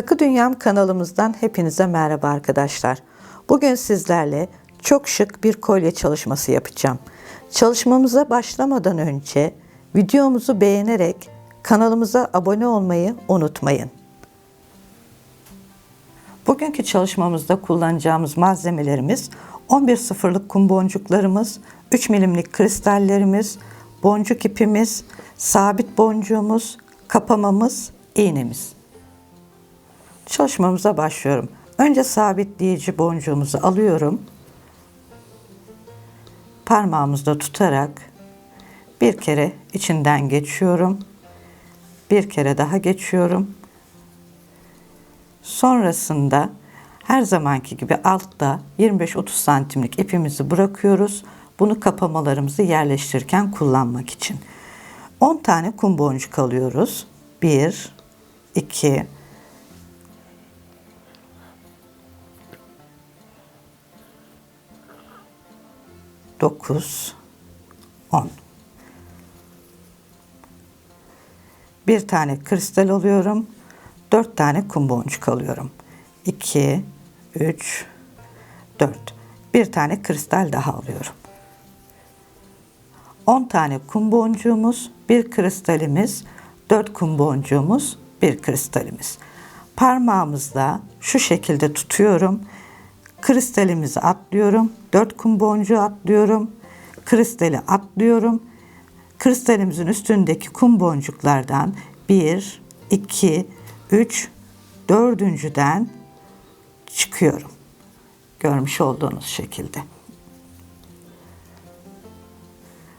Takı Dünyam kanalımızdan hepinize merhaba arkadaşlar. Bugün sizlerle çok şık bir kolye çalışması yapacağım. Çalışmamıza başlamadan önce videomuzu beğenerek kanalımıza abone olmayı unutmayın. Bugünkü çalışmamızda kullanacağımız malzemelerimiz 11 sıfırlık kum boncuklarımız, 3 milimlik kristallerimiz, boncuk ipimiz, sabit boncuğumuz, kapamamız, iğnemiz. Çalışmamıza başlıyorum. Önce sabitleyici boncuğumuzu alıyorum. Parmağımızda tutarak bir kere içinden geçiyorum. Bir kere daha geçiyorum. Sonrasında her zamanki gibi altta 25-30 santimlik ipimizi bırakıyoruz. Bunu kapamalarımızı yerleştirirken kullanmak için. 10 tane kum boncuk alıyoruz. 1, 2, 9, 10. Bir tane kristal alıyorum. 4 tane kum boncuk alıyorum. 2, 3, 4. Bir tane kristal daha alıyorum. 10 tane kum boncuğumuz, bir kristalimiz, 4 kum boncuğumuz, bir kristalimiz. Parmağımızla şu şekilde tutuyorum kristalimizi atlıyorum. 4 kum boncuğu atlıyorum. Kristali atlıyorum. Kristalimizin üstündeki kum boncuklardan 1, 2, 3, dördüncüden çıkıyorum. Görmüş olduğunuz şekilde.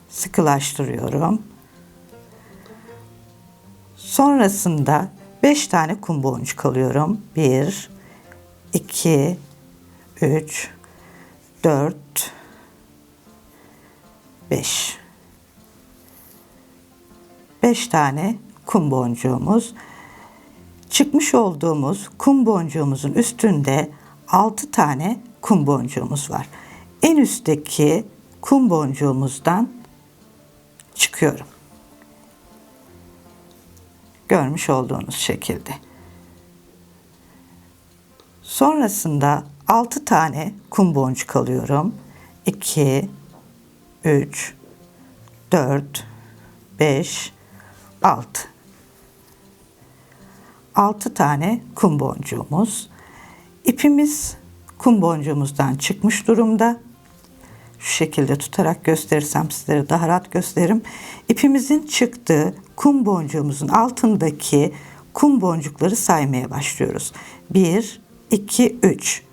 Sıkılaştırıyorum. Sonrasında 5 tane kum boncuk alıyorum. 1, 2, 3, 4, 5. 5 tane kum boncuğumuz. Çıkmış olduğumuz kum boncuğumuzun üstünde 6 tane kum boncuğumuz var. En üstteki kum boncuğumuzdan çıkıyorum. Görmüş olduğunuz şekilde. Sonrasında 6 tane kum boncuk alıyorum. 2, 3, 4, 5, 6. 6 tane kum boncuğumuz. İpimiz kum boncuğumuzdan çıkmış durumda. Şu şekilde tutarak gösterirsem sizlere daha rahat gösteririm. İpimizin çıktığı kum boncuğumuzun altındaki kum boncukları saymaya başlıyoruz. 1, 2, 3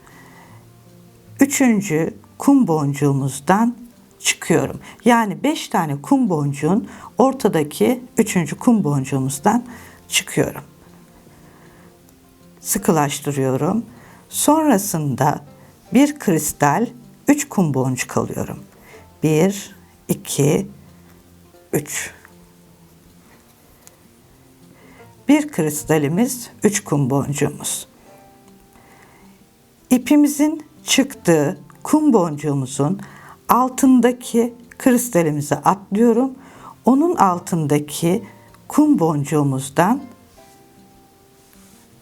üçüncü kum boncuğumuzdan çıkıyorum. Yani beş tane kum boncuğun ortadaki üçüncü kum boncuğumuzdan çıkıyorum. Sıkılaştırıyorum. Sonrasında bir kristal, üç kum boncuk alıyorum. Bir, iki, üç. Bir kristalimiz, üç kum boncuğumuz. İpimizin çıktığı kum boncuğumuzun altındaki kristalimizi atlıyorum. Onun altındaki kum boncuğumuzdan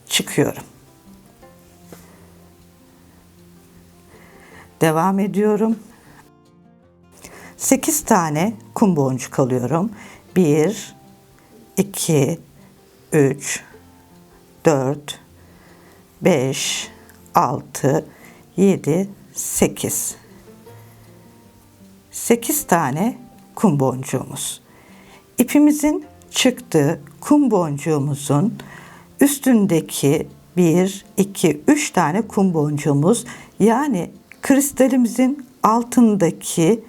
çıkıyorum. Devam ediyorum. 8 tane kum boncuk alıyorum. 1 2 3 4 5 6 7, 8. 8 tane kum boncuğumuz. İpimizin çıktığı kum boncuğumuzun üstündeki 1, 2, 3 tane kum boncuğumuz yani kristalimizin altındaki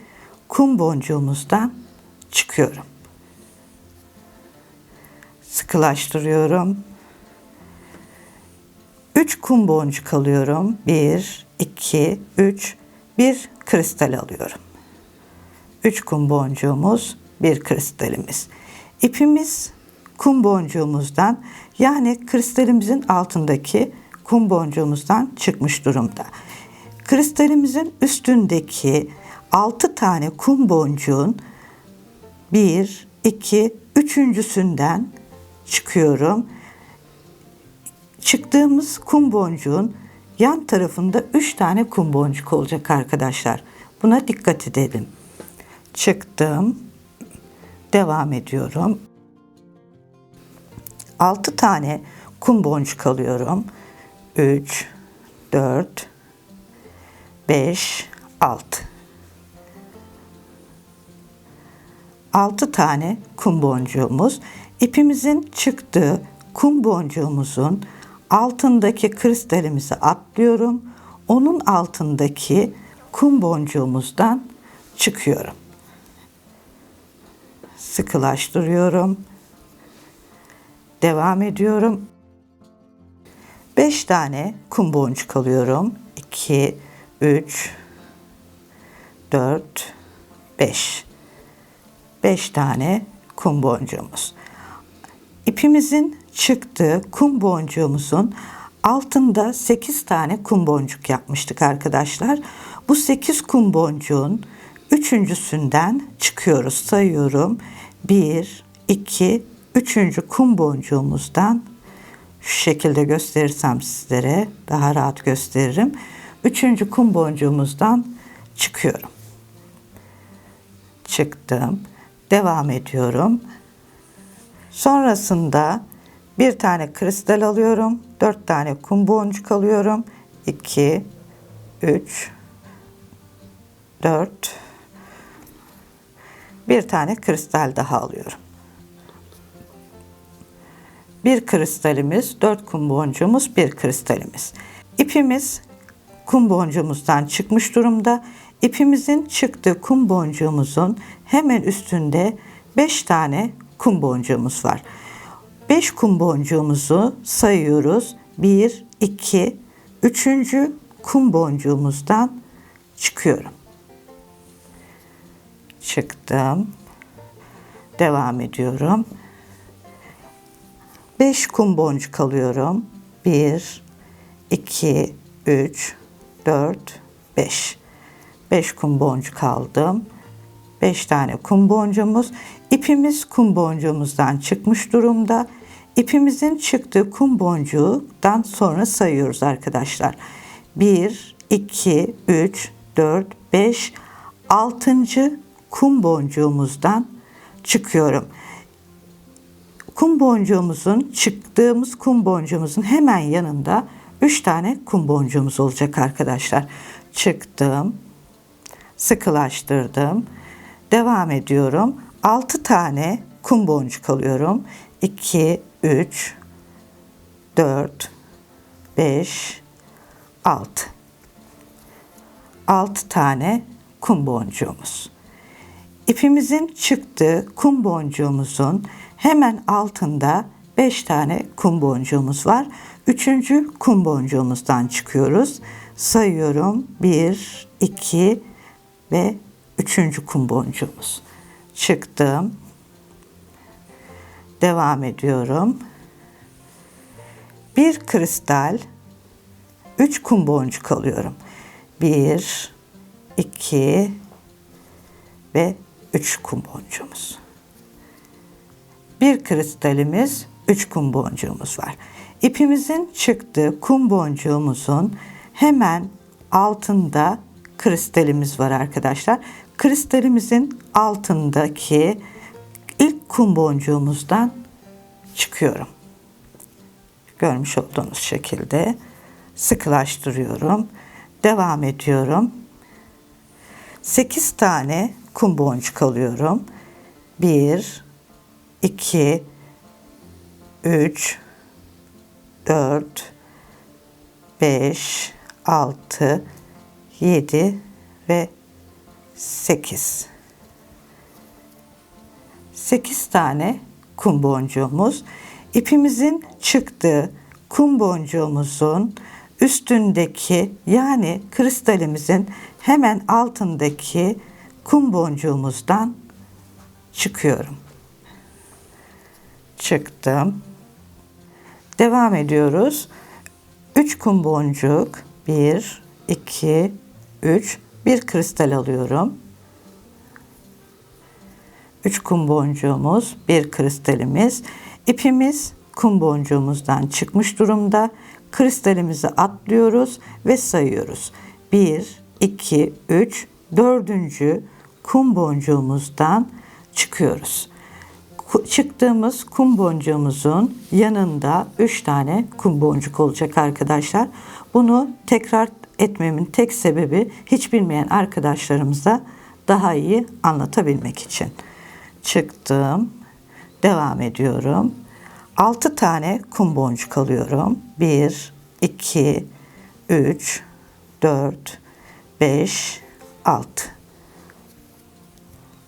kum boncuğumuzdan çıkıyorum. Sıkılaştırıyorum. 3 kum boncuk alıyorum. 1, 2, 3, bir kristal alıyorum. 3 kum boncuğumuz, bir kristalimiz. İpimiz kum boncuğumuzdan yani kristalimizin altındaki kum boncuğumuzdan çıkmış durumda. Kristalimizin üstündeki 6 tane kum boncuğun 1, 2, üçüncüsünden çıkıyorum çıktığımız kum boncuğun yan tarafında 3 tane kum boncuk olacak arkadaşlar. Buna dikkat edelim. Çıktım. Devam ediyorum. 6 tane kum boncuk alıyorum. 3 4 5 6 6 tane kum boncuğumuz. İpimizin çıktığı kum boncuğumuzun altındaki kristalimizi atlıyorum. Onun altındaki kum boncuğumuzdan çıkıyorum. Sıkılaştırıyorum. Devam ediyorum. 5 tane kum boncuk alıyorum. 2 3 4 5 5 tane kum boncuğumuz. İpimizin çıktığı kum boncuğumuzun altında 8 tane kum boncuk yapmıştık arkadaşlar. Bu 8 kum boncuğun üçüncüsünden çıkıyoruz. Sayıyorum. 1, 2, üçüncü kum boncuğumuzdan şu şekilde gösterirsem sizlere daha rahat gösteririm. Üçüncü kum boncuğumuzdan çıkıyorum. Çıktım. Devam ediyorum. Sonrasında bir tane kristal alıyorum. Dört tane kum boncuk alıyorum. 2, 3, 4, bir tane kristal daha alıyorum. Bir kristalimiz, dört kum boncuğumuz, bir kristalimiz. İpimiz kum boncuğumuzdan çıkmış durumda. İpimizin çıktığı kum boncuğumuzun hemen üstünde 5 tane kum boncuğumuz var. 5 kum boncuğumuzu sayıyoruz. 1, 2, 3. kum boncuğumuzdan çıkıyorum. Çıktım. Devam ediyorum. 5 kum boncuk alıyorum. 1, 2, 3, 4, 5. 5 kum boncuk aldım. 5 tane kum boncuğumuz. İpimiz kum boncuğumuzdan çıkmış durumda. İpimizin çıktığı kum boncuğundan sonra sayıyoruz arkadaşlar. 1, 2, 3, 4, 5, 6. kum boncuğumuzdan çıkıyorum. Kum boncuğumuzun çıktığımız kum boncuğumuzun hemen yanında 3 tane kum boncuğumuz olacak arkadaşlar. Çıktım. Sıkılaştırdım. Devam ediyorum. 6 tane kum boncuk alıyorum. 2, 3, 4, 5, 6. 6 tane kum boncuğumuz. İpimizin çıktığı kum boncuğumuzun hemen altında 5 tane kum boncuğumuz var. Üçüncü kum boncuğumuzdan çıkıyoruz. Sayıyorum. 1, 2 ve üçüncü kum boncuğumuz. Çıktım. Devam ediyorum. Bir kristal, üç kum boncuk alıyorum. Bir, iki ve üç kum boncuğumuz. Bir kristalimiz, üç kum boncuğumuz var. İpimizin çıktığı kum boncuğumuzun hemen altında kristalimiz var arkadaşlar. Kristalimizin altındaki kum boncuğumuzdan çıkıyorum. Görmüş olduğunuz şekilde sıkılaştırıyorum. Devam ediyorum. 8 tane kum boncuk alıyorum. 1 2 3 4 5 6 7 ve 8. 8 tane kum boncuğumuz. İpimizin çıktığı kum boncuğumuzun üstündeki yani kristalimizin hemen altındaki kum boncuğumuzdan çıkıyorum. Çıktım. Devam ediyoruz. 3 kum boncuk. 1, 2, 3, bir kristal alıyorum. 3 kum boncuğumuz, bir kristalimiz. İpimiz kum boncuğumuzdan çıkmış durumda. Kristalimizi atlıyoruz ve sayıyoruz. 1, 2, 3, dördüncü kum boncuğumuzdan çıkıyoruz. Çıktığımız kum boncuğumuzun yanında 3 tane kum boncuk olacak arkadaşlar. Bunu tekrar etmemin tek sebebi hiç bilmeyen arkadaşlarımıza daha iyi anlatabilmek için. Çıktım. Devam ediyorum. 6 tane kum boncuk alıyorum. 1, 2, 3, 4, 5, 6.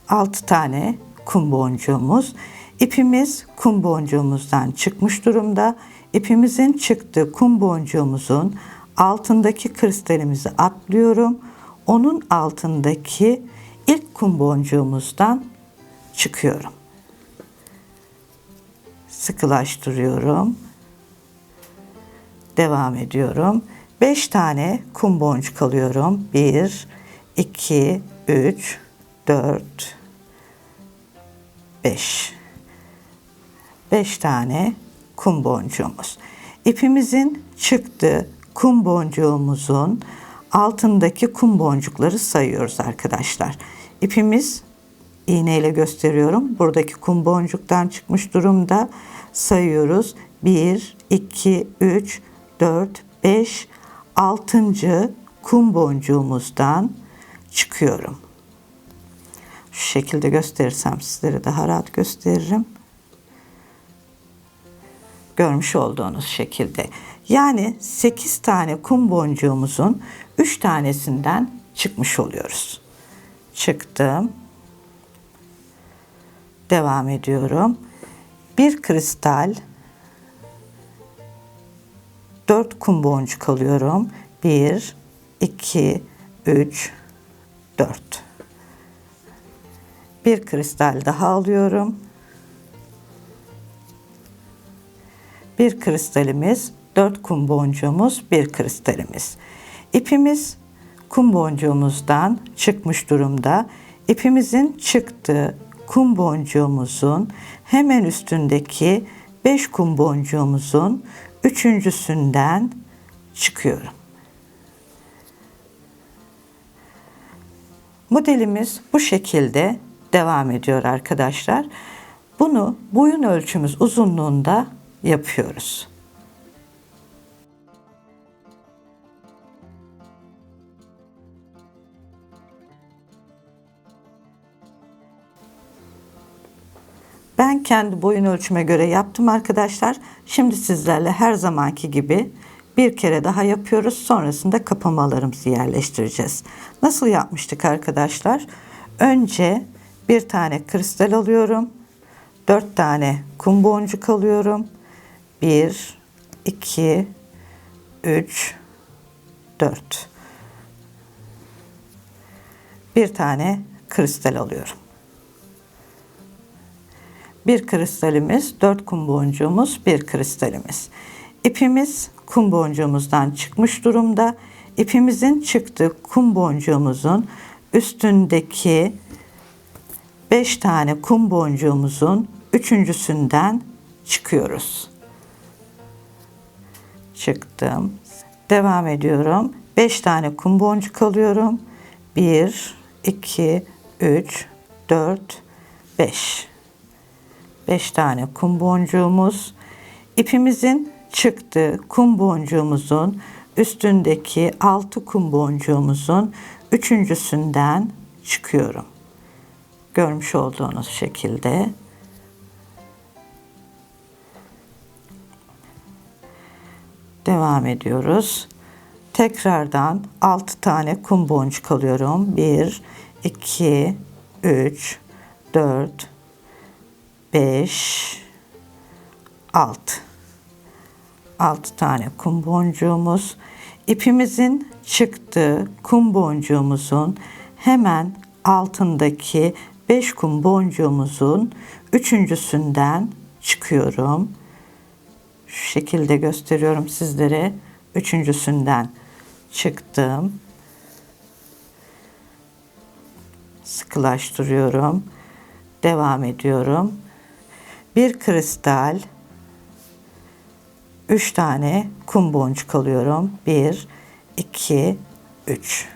6 tane kum boncuğumuz. İpimiz kum boncuğumuzdan çıkmış durumda. İpimizin çıktığı kum boncuğumuzun altındaki kristalimizi atlıyorum. Onun altındaki ilk kum boncuğumuzdan çıkıyorum. Sıkılaştırıyorum. Devam ediyorum. 5 tane kum boncuk alıyorum. 1, 2, 3, 4, 5. 5 tane kum boncuğumuz. İpimizin çıktığı kum boncuğumuzun altındaki kum boncukları sayıyoruz arkadaşlar. İpimiz iğneyle gösteriyorum. Buradaki kum boncuktan çıkmış durumda sayıyoruz. 1, 2, 3, 4, 5, 6. kum boncuğumuzdan çıkıyorum. Şu şekilde gösterirsem sizlere daha rahat gösteririm. Görmüş olduğunuz şekilde. Yani 8 tane kum boncuğumuzun 3 tanesinden çıkmış oluyoruz. Çıktım. Devam ediyorum. Bir kristal 4 kum boncuk alıyorum. 1 2 3 4 bir kristal daha alıyorum. Bir kristalimiz, dört kum boncuğumuz, bir kristalimiz. İpimiz kum boncuğumuzdan çıkmış durumda. İpimizin çıktığı kum boncuğumuzun hemen üstündeki 5 kum boncuğumuzun üçüncüsünden çıkıyorum. Modelimiz bu şekilde devam ediyor arkadaşlar. Bunu boyun ölçümüz uzunluğunda yapıyoruz. Kendi boyun ölçüme göre yaptım arkadaşlar. Şimdi sizlerle her zamanki gibi bir kere daha yapıyoruz. Sonrasında kapamalarımızı yerleştireceğiz. Nasıl yapmıştık arkadaşlar? Önce bir tane kristal alıyorum. Dört tane kum boncuk alıyorum. Bir, iki, üç, dört. Bir tane kristal alıyorum. Bir kristalimiz, dört kum boncuğumuz, bir kristalimiz. İpimiz kum boncuğumuzdan çıkmış durumda. İpimizin çıktığı kum boncuğumuzun üstündeki 5 tane kum boncuğumuzun üçüncüsünden çıkıyoruz. Çıktım. Devam ediyorum. 5 tane kum boncuk alıyorum. 1, 2, 3, 4, 5. 5 tane kum boncuğumuz. İpimizin çıktığı kum boncuğumuzun üstündeki 6 kum boncuğumuzun üçüncüsünden çıkıyorum görmüş olduğunuz şekilde devam ediyoruz. Tekrardan 6 tane kum boncuk alıyorum. 1 2 3 4 5 6 6 tane kum boncuğumuz ipimizin çıktığı kum boncuğumuzun hemen altındaki 5 kum boncuğumuzun üçüncüsünden çıkıyorum. Şu şekilde gösteriyorum sizlere. Üçüncüsünden çıktım. Sıkılaştırıyorum. Devam ediyorum. Bir kristal 3 tane kum boncuk alıyorum. 1, 2, 3.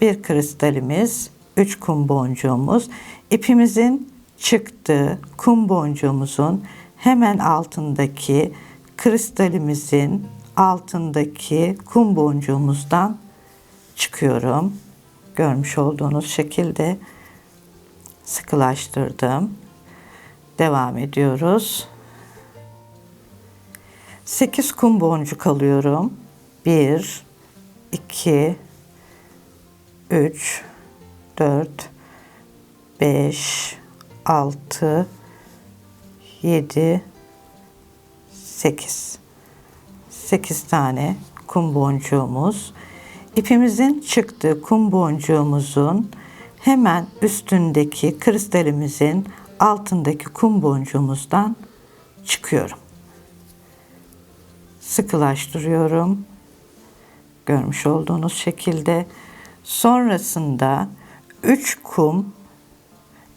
Bir kristalimiz, 3 kum boncuğumuz. İpimizin çıktığı kum boncuğumuzun hemen altındaki kristalimizin altındaki kum boncuğumuzdan çıkıyorum. Görmüş olduğunuz şekilde sıkılaştırdım. Devam ediyoruz. 8 kum boncuk alıyorum. 1 2 3 4 5 6 7 8 8 tane kum boncuğumuz. İpimizin çıktığı kum boncuğumuzun hemen üstündeki kristalimizin altındaki kum boncuğumuzdan çıkıyorum. Sıkılaştırıyorum. Görmüş olduğunuz şekilde. Sonrasında 3 kum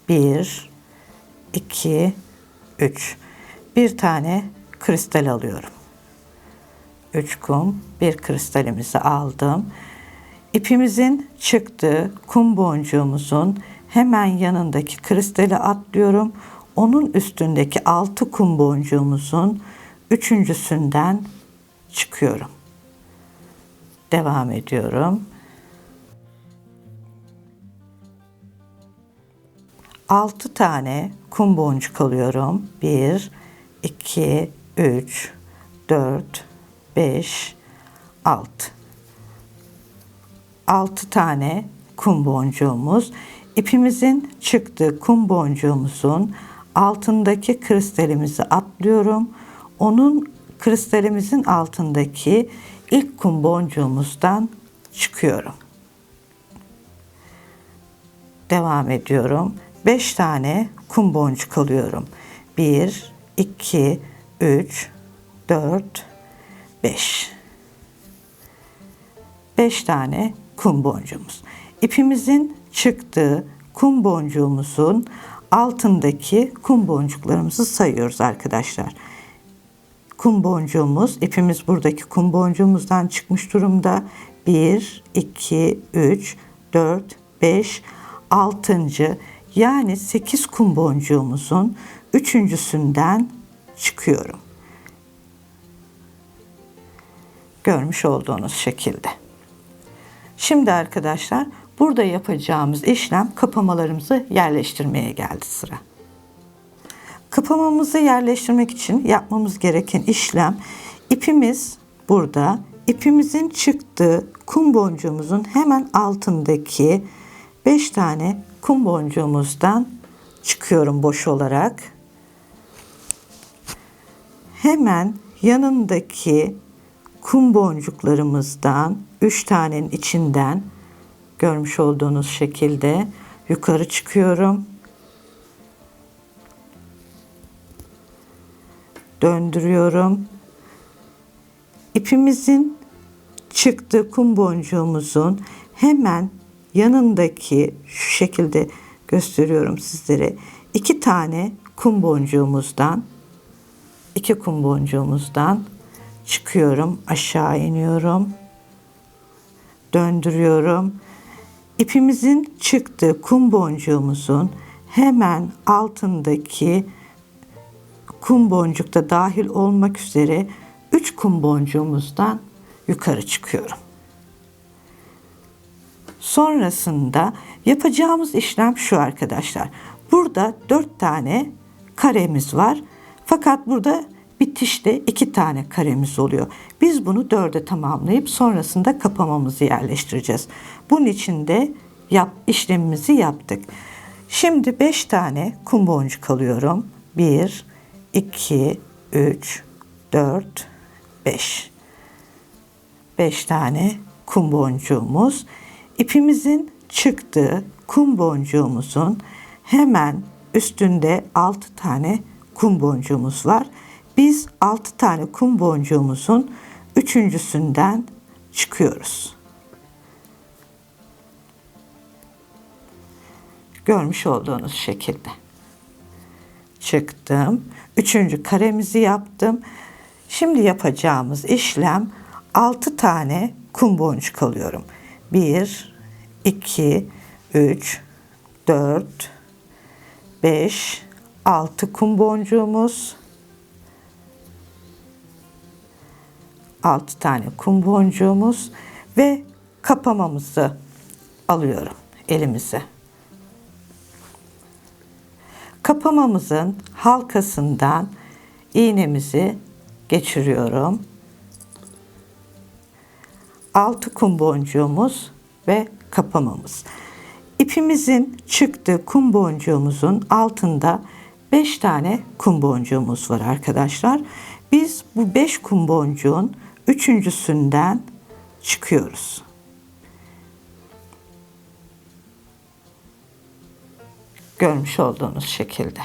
1 2 3 bir tane kristal alıyorum. 3 kum, bir kristalimizi aldım. İpimizin çıktığı kum boncuğumuzun hemen yanındaki kristali atlıyorum. Onun üstündeki 6 kum boncuğumuzun üçüncüsünden çıkıyorum. Devam ediyorum. 6 tane kum boncuk alıyorum. 1 2 3 4 5 6 6 tane kum boncuğumuz. İpimizin çıktığı kum boncuğumuzun altındaki kristalimizi atlıyorum. Onun kristalimizin altındaki ilk kum boncuğumuzdan çıkıyorum. Devam ediyorum. 5 tane kum boncuk alıyorum. 1, 2, 3, 4, 5. 5 tane kum boncuğumuz. İpimizin çıktığı kum boncuğumuzun altındaki kum boncuklarımızı sayıyoruz arkadaşlar. Kum boncuğumuz, ipimiz buradaki kum boncuğumuzdan çıkmış durumda. 1, 2, 3, 4, 5, 6. yani 8 kum boncuğumuzun üçüncüsünden çıkıyorum. Görmüş olduğunuz şekilde. Şimdi arkadaşlar burada yapacağımız işlem kapamalarımızı yerleştirmeye geldi sıra. Kapamamızı yerleştirmek için yapmamız gereken işlem ipimiz burada ipimizin çıktığı kum boncuğumuzun hemen altındaki 5 tane kum boncuğumuzdan çıkıyorum boş olarak. Hemen yanındaki kum boncuklarımızdan 3 tanenin içinden görmüş olduğunuz şekilde yukarı çıkıyorum. Döndürüyorum. İpimizin çıktığı kum boncuğumuzun hemen yanındaki şu şekilde gösteriyorum sizlere. iki tane kum boncuğumuzdan iki kum boncuğumuzdan çıkıyorum, aşağı iniyorum. Döndürüyorum. İpimizin çıktığı kum boncuğumuzun hemen altındaki kum boncukta dahil olmak üzere 3 kum boncuğumuzdan yukarı çıkıyorum. Sonrasında yapacağımız işlem şu arkadaşlar. Burada 4 tane karemiz var. Fakat burada bitişte iki tane karemiz oluyor. Biz bunu dörde tamamlayıp sonrasında kapamamızı yerleştireceğiz. Bunun için de yap, işlemimizi yaptık. Şimdi beş tane kum boncuk alıyorum. Bir, iki, üç, dört, beş. Beş tane kum boncuğumuz. İpimizin çıktığı kum boncuğumuzun hemen üstünde altı tane kum boncuğumuz var. Biz 6 tane kum boncuğumuzun üçüncüsünden çıkıyoruz. Görmüş olduğunuz şekilde. çıktım. Üçüncü karemizi yaptım. Şimdi yapacağımız işlem 6 tane kum boncuk alıyorum. 1, 2, 3, 4, 5, 6 kum boncuğumuz. 6 tane kum boncuğumuz ve kapamamızı alıyorum elimize. Kapamamızın halkasından iğnemizi geçiriyorum. 6 kum boncuğumuz ve kapamamız. İpimizin çıktığı kum boncuğumuzun altında 5 tane kum boncuğumuz var arkadaşlar. Biz bu 5 kum boncuğun üçüncüsünden çıkıyoruz. Görmüş olduğunuz şekilde.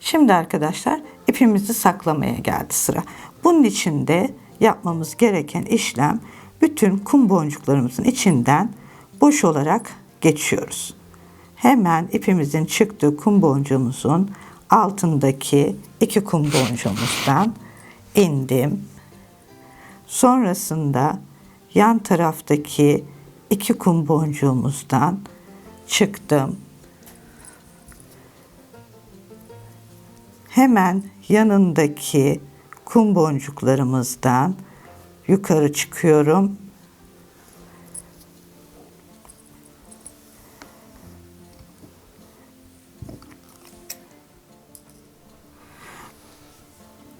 Şimdi arkadaşlar ipimizi saklamaya geldi sıra. Bunun için de yapmamız gereken işlem bütün kum boncuklarımızın içinden boş olarak geçiyoruz. Hemen ipimizin çıktığı kum boncuğumuzun altındaki iki kum boncuğumuzdan indim. Sonrasında yan taraftaki iki kum boncuğumuzdan çıktım. Hemen yanındaki kum boncuklarımızdan yukarı çıkıyorum.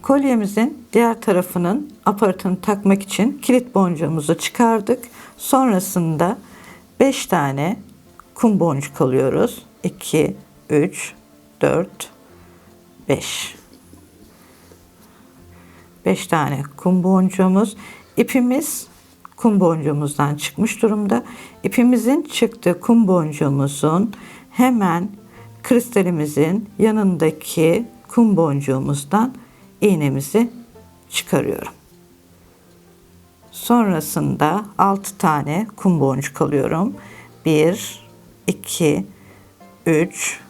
Kolyemizin diğer tarafının aparatını takmak için kilit boncuğumuzu çıkardık. Sonrasında 5 tane kum boncuk alıyoruz. 2, 3, 4, 5. 5 tane kum boncuğumuz. İpimiz kum boncuğumuzdan çıkmış durumda. İpimizin çıktığı kum boncuğumuzun hemen kristalimizin yanındaki kum boncuğumuzdan iğnemizi çıkarıyorum. Sonrasında 6 tane kum boncuk alıyorum. 1 2 3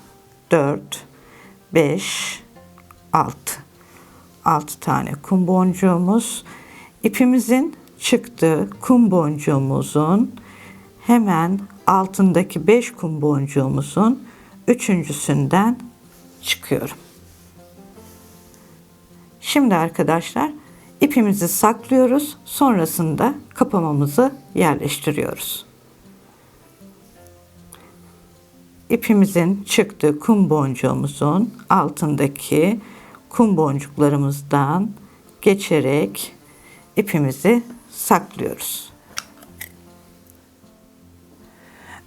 4 5 6 6 tane kum boncuğumuz ipimizin çıktığı kum boncuğumuzun hemen altındaki 5 kum boncuğumuzun üçüncüsünden çıkıyorum. Şimdi arkadaşlar ipimizi saklıyoruz. Sonrasında kapamamızı yerleştiriyoruz. İpimizin çıktığı kum boncuğumuzun altındaki kum boncuklarımızdan geçerek ipimizi saklıyoruz.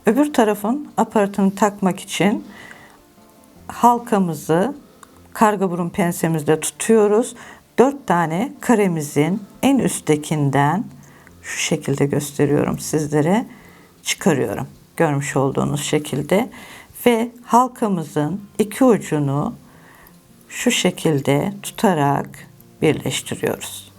Öbür tarafın aparatını takmak için halkamızı karga burun pensemizle tutuyoruz. 4 tane karemizin en üsttekinden şu şekilde gösteriyorum sizlere çıkarıyorum. Görmüş olduğunuz şekilde ve halkamızın iki ucunu şu şekilde tutarak birleştiriyoruz.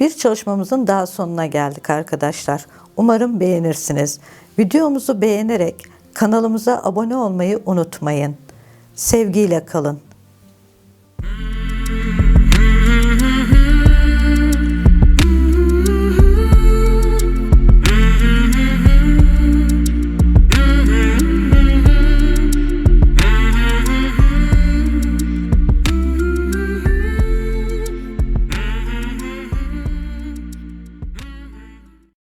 Bir çalışmamızın daha sonuna geldik arkadaşlar. Umarım beğenirsiniz. Videomuzu beğenerek kanalımıza abone olmayı unutmayın. Sevgiyle kalın.